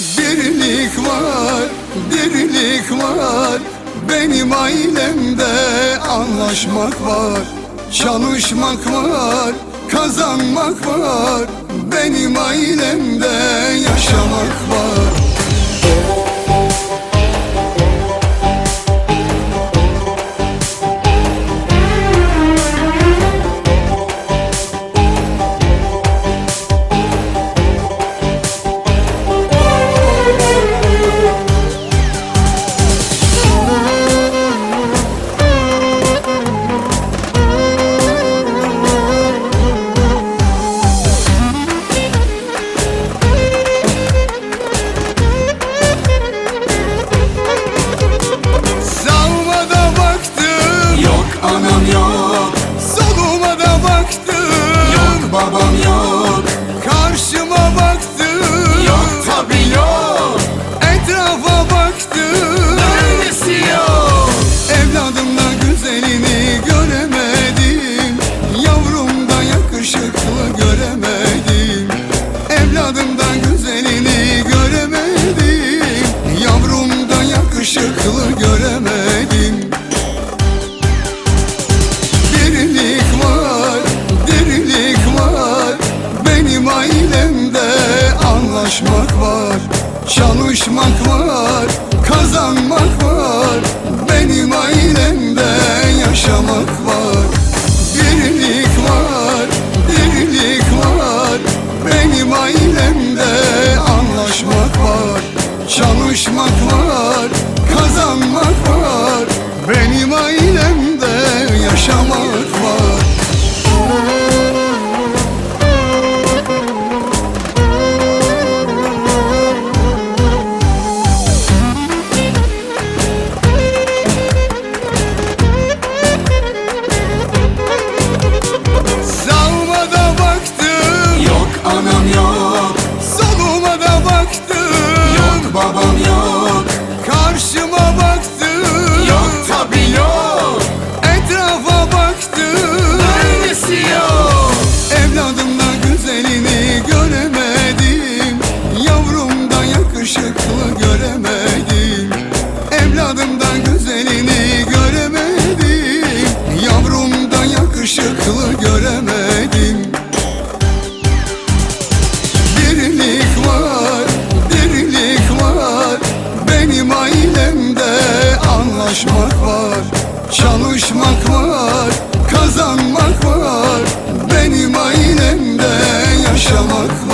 Birlik var, dirlik var. Benim ailemde anlaşmak var Çalışmak var, kazanmak var. Benim ailemde yaşamak yakışıklı göremedim. Birlik var, dirlik var. Benim ailemde anlaşmak var Çalışmak var, kazanmak var baktım Yok babam yok. uğraşmak var Çalışmak var, kazanmak var. Benim ailemde yaşamak var